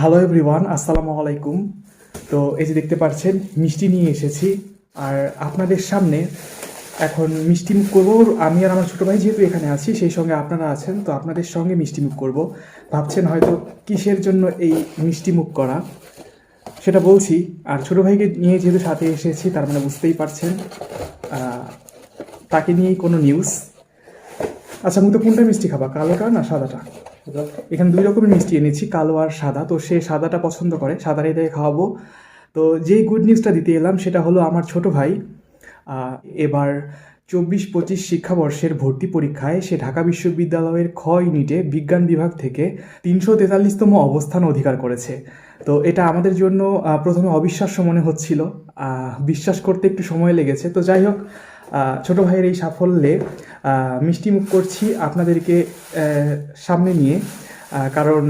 Hello everyone আসসালামু আলাইকুম। তো এই যে দেখতে পাচ্ছেন, মিষ্টি নিয়ে এসেছি। আর আপনাদের সামনে এখন মিষ্টি মুখ করব। আমি আর আমার ছোটো ভাই যেহেতু এখানে আছি, সেই সঙ্গে আপনারা আছেন, তো আপনাদের সঙ্গে মিষ্টি মুখ করব। ভাবছেন হয়তো কিসের জন্য এই মিষ্টি মুখ করা? সেটা বলছি। আর ছোটো ভাইকে নিয়ে যেহেতু সাথে এসেছি, তার মানে বুঝতেই পারছেন তাকে নিয়েই কোনো নিউজ আচ্ছা মুখ তো কোনটা মিষ্টি খাবা, কালোটা না সাদাটা? এখানে দুই রকমের মিষ্টি এনেছি, কালো আর সাদা। তো সে সাদাটা পছন্দ করে, সাদাটাই তাকে খাওয়াবো। তো যেই গুড নিউজটা দিতে এলাম, সেটা হলো আমার ছোট ভাই এবার চব্বিশ পঁচিশ শিক্ষাবর্ষের ভর্তি পরীক্ষায় সে ঢাকা বিশ্ববিদ্যালয়ের খ ইউনিটে বিজ্ঞান বিভাগ থেকে তিনশো তেতাল্লিশতম অবস্থান অধিকার করেছে। তো এটা আমাদের জন্য প্রথমে অবিশ্বাস্য মনে হচ্ছিল। বিশ্বাস করতে একটু সময় লেগেছে। তো যাই হোক ছোট ভাইয়ের এই সাফল্যে আহ, মিষ্টি মুখ করছি আপনাদেরকে সামনে নিয়ে। কারণ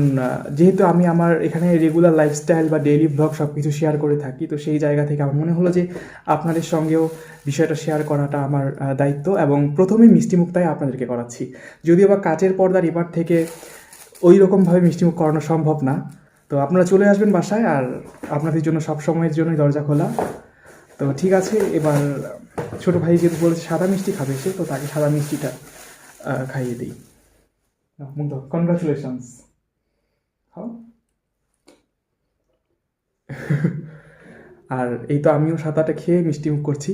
যেহেতু আমি আমার এখানে রেগুলার লাইফস্টাইল বা ডেইলি ব্লগ সব কিছু শেয়ার করে থাকি তো সেই জায়গা থেকে আমার মনে হলো যে আপনাদের সঙ্গেও বিষয়টা শেয়ার করাটা আমার দায়িত্ব এবং প্রথমে মিষ্টি মুখটাই আপনাদেরকে করাচ্ছি। যদিও বা কাচের পর্দার এবার থেকে ওই রকমভাবে মিষ্টিমুখ করানো সম্ভব না। তো আপনারা চলে আসবেন বাসায় আর আপনাদের জন্য সব সময়ের জন্যই দরজা খোলা। তো ঠিক আছে এবার ছোট ভাই যেহেতু বলেছে সাদা মিষ্টি খাবে সে তো তাকে সাদা মিষ্টিটা খাইয়ে দিই। মুগ্ধ কনগ্রাচুলেশনস খাও। আর এই তো আমিও সাদাটা খেয়ে মিষ্টি মুখ করছি।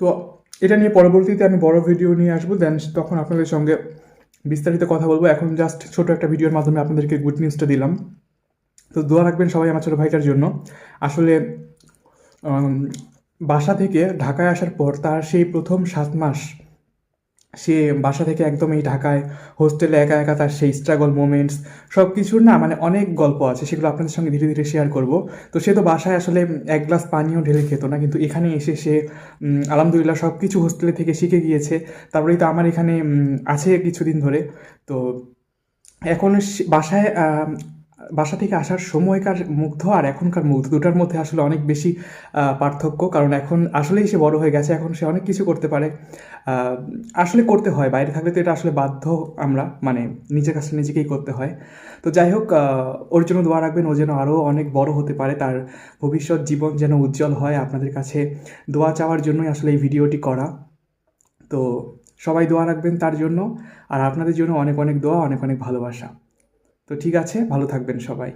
তো এটা নিয়ে পরবর্তীতে আমি বড় ভিডিও নিয়ে আসব দেন তখন আপনাদের সঙ্গে বিস্তারিত কথা বলব। এখন জাস্ট ছোট একটা ভিডিওর মাধ্যমে আপনাদেরকে গুড নিউজটা দিলাম। তো দোয়া রাখবেন সবাই আমার ছোটো ভাইটার জন্য। আসলে বাসা থেকে ঢাকায় আসার পর তার সেই প্রথম সাত মাস, সে বাসা থেকে একদম এই ঢাকায়, হোস্টেলে একা একা তার সেই স্ট্রাগল মোমেন্টস সব কিছুর না মানে অনেক গল্প আছে, সেগুলো আপনাদের সঙ্গে ধীরে ধীরে শেয়ার করব। তো সে তো বাসায় আসলে এক গ্লাস পানিও ঢেলে খেত না, কিন্তু এখানে এসে সে আলহামদুলিল্লাহ সব কিছু হোস্টেলে থেকে শিখে গিয়েছে। তারপরেই তো আমার এখানে আছে কিছুদিন ধরে। তো এখন বাসায় বাসা থেকে আসার সময়কার মুগ্ধ আর এখনকার মুগ্ধ দুটার মধ্যে আসলে অনেক বেশি পার্থক্য। কারণ এখন আসলেই সে বড় হয়ে গেছে, এখন সে অনেক কিছু করতে পারে। আসলে করতে হয়, বাইরে থাকলে তো এটা আসলে বাধ্য আমরা মানে নিজের কাছে নিজেকেই করতে হয়। তো যাই হোক ওর জন্য দোয়া রাখবেন, ও যেন আরও অনেক বড় হতে পারে, তার ভবিষ্যৎ জীবন যেন উজ্জ্বল হয় আপনাদের কাছে। দোয়া চাওয়ার জন্যই আসলে এই ভিডিওটি করা। তো সবাই দোয়া রাখবেন তার জন্য, আর আপনাদের জন্য অনেক অনেক দোয়া, অনেক অনেক ভালোবাসা। তো ঠিক আছে ভালো থাকবেন সবাই।